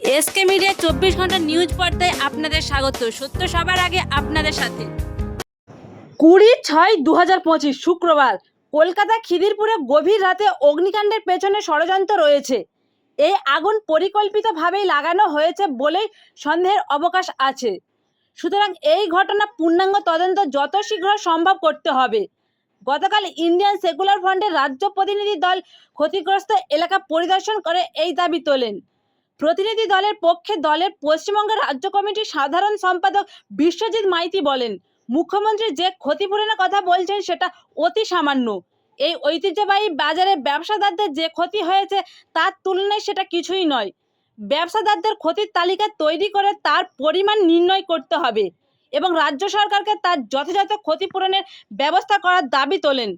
SK media চব্বিশ ঘণ্টা news পর্দায় আপনাদের স্বাগত। সত্য সবার আগে আপনাদের সাথে। কুড়ি ছয় দু হাজার শুক্রবার কলকাতা খিদিরপুরে গভীর রাতে অগ্নিকাণ্ডের পেছনে ষড়যন্ত্র রয়েছে। এই আগুন পরিকল্পিতভাবেই লাগানো হয়েছে বলেই সন্দেহের অবকাশ আছে। সুতরাং এই ঘটনা পূর্ণাঙ্গ তদন্ত যত শীঘ্র সম্ভব করতে হবে। গতকাল ইন্ডিয়ান সেকুলার ফ্রন্টের রাজ্য প্রতিনিধি দল ক্ষতিগ্রস্ত এলাকা পরিদর্শন করে এই দাবি তোলেন। প্রতিনিধি দলের পক্ষে দলের পশ্চিমবঙ্গ রাজ্য কমিটির সাধারণ সম্পাদক বিশ্বজিৎ মাইতি বলেন, মুখ্যমন্ত্রী যে ক্ষতিপূরণের কথা বলছেন সেটা অতি সামান্য। এই ঐতিহ্যবাহী বাজারে ব্যবসাদারদের যে ক্ষতি হয়েছে তার তুলনায় সেটা কিছুই নয়। ব্যবসাদারদের ক্ষতির তালিকা তৈরি করে তার পরিমাণ নির্ণয় করতে হবে এবং রাজ্য সরকারকে তার যথাযথ ক্ষতিপূরণের ব্যবস্থা করার দাবি তোলেন।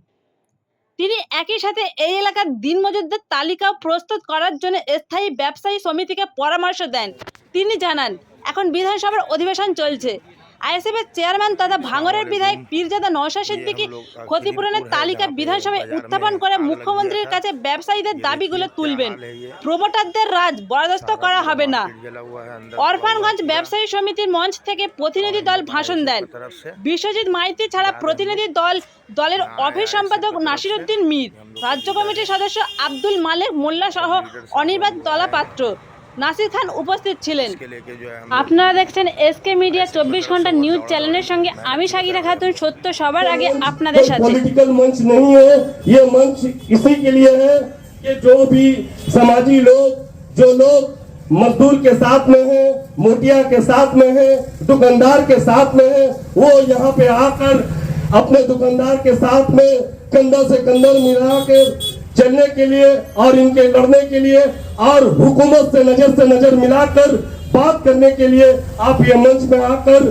একই সাথে এই এলাকার দিনমজুরদের তালিকা প্রস্তুত করার জন্য স্থায়ী ব্যবসায়ী সমিতিকে পরামর্শ দেন। তিনি জানান, এখন বিধানসভার অধিবেশন চলছে। আইএসএফের চেয়ারম্যান তথা ভাঙরের বিধায়ক পীরজাদা নওশা সিদ্দিকী ক্ষতিপূরণের তালিকা বিধানসভায় উত্থাপন করে মুখ্যমন্ত্রীর কাছে ব্যবসায়ীদের দাবিগুলো তুলবেন। প্রমোটারদের রাজ বরদাস্ত করা হবে না। অরফানগঞ্জ ব্যবসায়ী সমিতির মঞ্চ থেকে প্রতিনিধি দল ভাষণ দেন। বিশ্বজিৎ মাইতি ছাড়া প্রতিনিধি দল দলের অফিস সম্পাদক নাসিরুদ্দিন মীর। রাজ্য কমিটির সদস্য আব্দুল মালিক মোল্লা সহ অনির্বাণ তলাপাত্র। নাসির খান উপস্থিত ছিলেন আপনারা দেখছেন এসকে মিডিয়া চব্বিশ ঘন্টা নিউজ চ্যানেলের সঙ্গে আমি সাগিরা খাতুন সত্য সবার আগে আপনাদের সাথে पॉलिटिकल मंच नहीं है ये मंच इसी के लिए है कि जो भी समाजी लोग जो लोग मजदूर के साथ में है मोटिया के साथ में है दुकानदार के साथ में है वो यहाँ पे आकर अपने दुकानदार के साथ में कंधा से कंधा मिला कर चलने के लिए और इनके लड़ने के लिए और हुकूमत से नज़र से नज़र मिलाकर बात करने के लिए आप ये मंच में आकर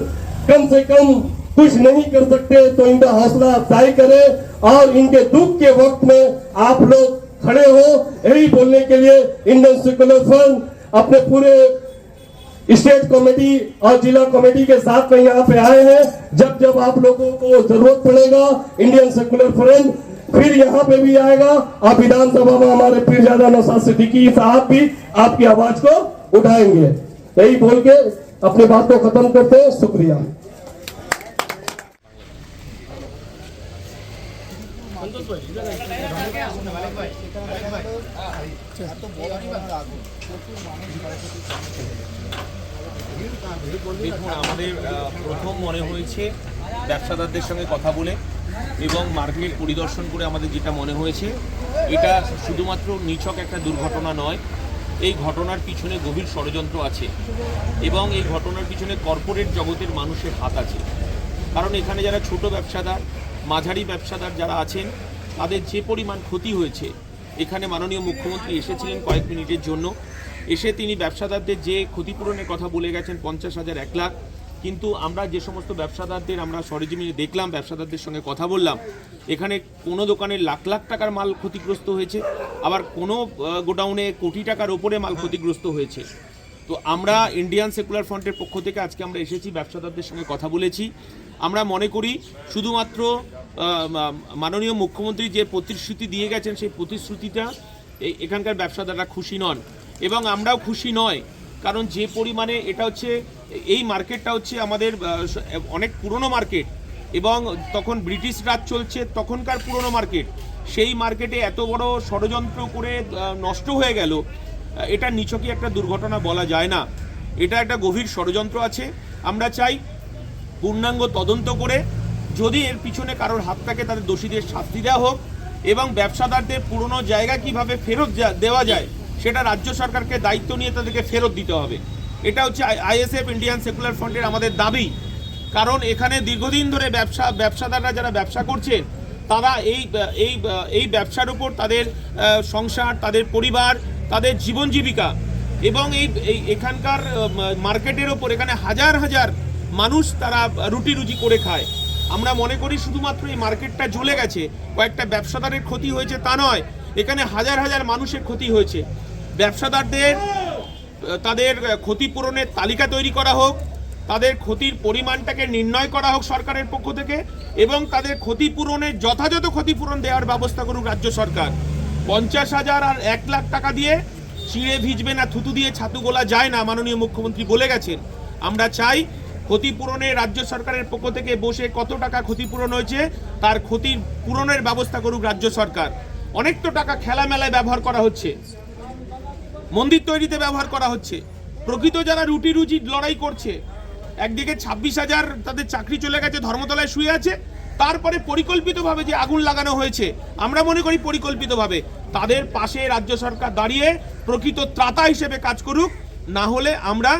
कम से कम कुछ नहीं कर सकते तो इनका हौसला अफजाई करें और इनके दुख के वक्त में आप लोग खड़े हो। यही बोलने के लिए इंडियन सेकुलर फ्रंट अपने पूरे स्टेट कमेटी और जिला कमेटी के साथ में यहाँ पे आए हैं। जब जब आप लोगों को ज़रूरत पड़ेगा इंडियन सेकुलर फ्रंट फिर यहाँ पे भी आएगा और विधानसभा में हमारे पीरजादा नौसाद सिद्दीकी साहब भी आपकी आवाज को उठाएंगे यही बोल के अपनी बात को खत्म करते हैं शुक्रिया দেখুন আমাদের আহ, প্রথম মনে হয়েছে ব্যবসাদারদের সঙ্গে কথা বলে এবং মার্কেট পরিদর্শন করে আমাদের যেটা মনে হয়েছে, এটা শুধুমাত্র নিছক একটা দুর্ঘটনা নয়, এই ঘটনার পিছনে গভীর ষড়যন্ত্র আছে এবং এই ঘটনার পিছনে কর্পোরেট জগতের মানুষের হাত আছে। কারণ এখানে যারা ছোট ব্যবসাদার, মাঝারি ব্যবসাদার যারা আছেন, তাদের যে পরিমাণ ক্ষতি হয়েছে, এখানে মাননীয় মুখ্যমন্ত্রী এসেছিলেন কয়েক মিনিটের জন্য। এসে তিনি ব্যবসাদারদের যে ক্ষতিপূরণের কথা বলে গেছেন, পঞ্চাশ হাজার এক লাখ কিন্তু আমরা যে সমস্ত ব্যবসাদারদের আমরা সরেজমিনে দেখলাম, ব্যবসাদারদের সঙ্গে কথা বললাম, এখানে কোনো দোকানে লাখ লাখ টাকার মাল ক্ষতিগ্রস্ত হয়েছে, আবার কোনো গোডাউনে কোটি টাকার ওপরে মাল ক্ষতিগ্রস্ত হয়েছে। তো আমরা ইন্ডিয়ান সেকুলার ফ্রন্টের পক্ষ থেকে আজকে আমরা এসেছি, ব্যবসাদারদের সঙ্গে কথা বলেছি। আমরা মনে করি শুধুমাত্র মাননীয় মুখ্যমন্ত্রী যে প্রতিশ্রুতি দিয়ে গেছেন, সেই প্রতিশ্রুতিটা এখানকার ব্যবসাদাররা খুশি নন। এবং আমরাও খুশি নয় কারণ যে পরিমাণে এটা হচ্ছে, এই মার্কেটটা হচ্ছে আমাদের অনেক পুরনো মার্কেট। এবং তখন ব্রিটিশ রাজ চলছে, তখনকার পুরনো মার্কেট। সেই মার্কেটে এত বড় ষড়যন্ত্র করে নষ্ট হয়ে গেল এটা নিছকই একটা দুর্ঘটনা বলা যায় না। এটা একটা গভীর ষড়যন্ত্র আছে। আমরা চাই পূর্ণাঙ্গ তদন্ত করে যদি এর পিছনে কারোর হাত থাকে, তাদের দোষীদের শাস্তি দেওয়া হোক এবং ব্যবসাদারদের পুরনো জায়গা কীভাবে ফেরত দেওয়া যায় সেটা রাজ্য সরকারকে দায়িত্ব নিয়ে তাদেরকে ফেরত দিতে হবে। এটা হচ্ছে আইএসএফ ইন্ডিয়ান সেকুলার ফ্রন্টের আমাদের দাবি। কারণ এখানে দীর্ঘদিন ধরে ব্যবসা, ব্যবসাদাররা যারা ব্যবসা করছেন, তারা এই এই এই ব্যবসার উপর তাদের সংসার, তাদের পরিবার, তাদের জীবন জীবিকা এবং এই এই এখানকার মার্কেটের ওপর এখানে হাজার হাজার মানুষ তারা রুটি রুজি করে খায়। আমরা মনে করি শুধুমাত্র এই মার্কেটটা জ্বলে গেছে, কয়েকটা ব্যবসাদারের ক্ষতি হয়েছে তা নয়, এখানে হাজার হাজার মানুষের ক্ষতি হয়েছে। ব্যবসাদারদের, তাদের ক্ষতিপূরণের তালিকা তৈরি করা হোক, তাদের ক্ষতির পরিমাণটাকে নির্ণয় করা হোক সরকারের পক্ষ থেকে, এবং তাদের ক্ষতিপূরণের যথাযথ ক্ষতিপূরণ দেওয়ার ব্যবস্থা করুক রাজ্য সরকার। পঞ্চাশ হাজার আর এক লাখ টাকা দিয়ে চিড়ে ভিজবে না, থুতু দিয়ে ছাতু গোলা যায় না, মাননীয় মুখ্যমন্ত্রী বলে গেছেন। আমরা চাই ক্ষতিপূরণে রাজ্য সরকারের পক্ষ থেকে বসে কত টাকা ক্ষতিপূরণ হয়েছে, তার ক্ষতির পূরণের ব্যবস্থা করুক রাজ্য সরকার। অনেক তো টাকা খেলা মেলায় ব্যবহার করা হচ্ছে। মন্দির তৈরিতে ব্যবহার করা হচ্ছে। প্রকৃত যারা রুটি রুজি লড়াই করছে, একদিকে ছাব্বিশ হাজার তাদের চাকরি চলে গেছে, ধর্মতলায় শুয়ে আছে, তারপরে পরিকল্পিতভাবে যে আগুন লাগানো হয়েছে, আমরা মনে করি পরিকল্পিতভাবে, তাদের পাশে রাজ্য সরকার দাঁড়িয়ে প্রকৃত ত্রাতা হিসেবে কাজ করুক, না হলে আমরা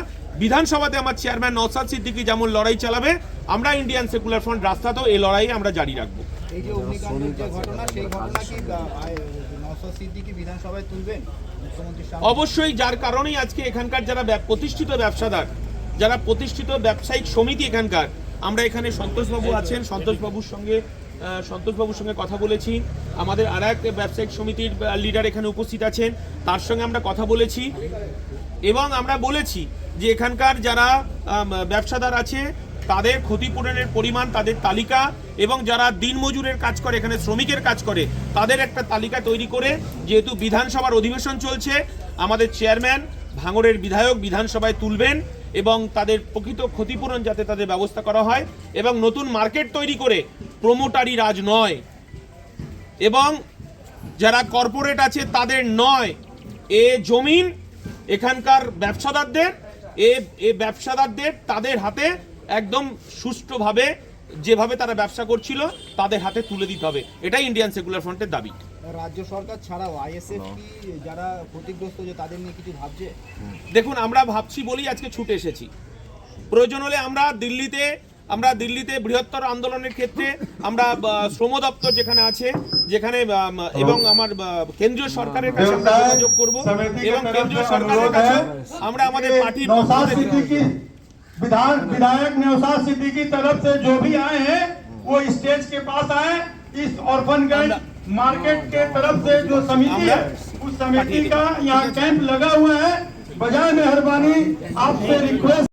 বিধানসভাতে আমার চেয়ারম্যান নওসাদ সিদ্দিকী যেমন লড়াই চালাবে, আমরা ইন্ডিয়ান সেকুলার ফ্রন্ট রাস্তাতেও এই লড়াই আমরা জারি রাখব। এই যে অগ্নিকাণ্ডের যে ঘটনা, সেই ঘটনা কি অবশ্যই যার কারণেই আজকে এখানকার যারা প্রতিষ্ঠিত ব্যবসাদার, যারা প্রতিষ্ঠিত ব্যবসায়িক সমিতি এখানকার, আমরা এখানে সন্তোষবাবু আছেন। সন্তোষবাবুর সঙ্গে সন্তোষবাবুর সঙ্গে কথা বলেছি। আমাদের আর এক ব্যবসায়িক সমিতির লিডার এখানে উপস্থিত আছেন। তার সঙ্গে আমরা কথা বলেছি। এবং আমরা বলেছি যে এখানকার যারা ব্যবসাদার আছে তাদের ক্ষতিপূরণের পরিমাণ, তাদের তালিকা এবং যারা দিনমজুরের কাজ করে, এখানে শ্রমিকের কাজ করে, তাদের একটা তালিকা তৈরি করে, যেহেতু বিধানসভার অধিবেশন চলছে, আমাদের চেয়ারম্যান ভাঙড়ের বিধায়ক বিধানসভায় তুলবেন এবং তাদের প্রকৃত ক্ষতিপূরণ যাতে তাদের ব্যবস্থা করা হয় এবং নতুন মার্কেট তৈরি করে, প্রমোটারি রাজ নয়। এবং যারা কর্পোরেট আছে, তাদের নয়। এ জমিন, এখানকার ব্যবসাদারদের, এ এ ব্যবসাদারদের তাদের হাতে একদম সুষ্ঠুভাবে যেভাবে তারা ব্যবসা করছিল তাদের হাতে তুলে দিতে হবে। এটাই ইন্ডিয়ান সেকুলার ফ্রন্টের দাবি। রাজ্য সরকার ছাড়াও আইএসএফ যারা ক্ষতিগ্রস্ত যে তাদের নিয়ে কিছু ভাবছে? দেখুন আমরা ভাবছি বলেই আজকে ছুটে এসেছি। প্রয়োজন হলে আমরা দিল্লিতে আমরা দিল্লিতে বৃহত্তর আন্দোলনের ক্ষেত্রে আমরা শ্রম দপ্তর যেখানে আছে যেখানে এবং আমার কেন্দ্রীয় সরকারের কাছে আমরা যোগাযোগ করব এবং কেন্দ্রীয় সরকারের কাছে আমরা আমাদের পার্টির विधान विधायक नवसाद सिद्दीकी तरफ़ से जो भी आए हैं वो स्टेज के पास आए इस ऑर्फनगंज मार्केट के तरफ़ से जो समिति है उस समिति का यहाँ कैंप लगा हुआ है। बजाय मेहरबानी आपसे रिक्वेस्ट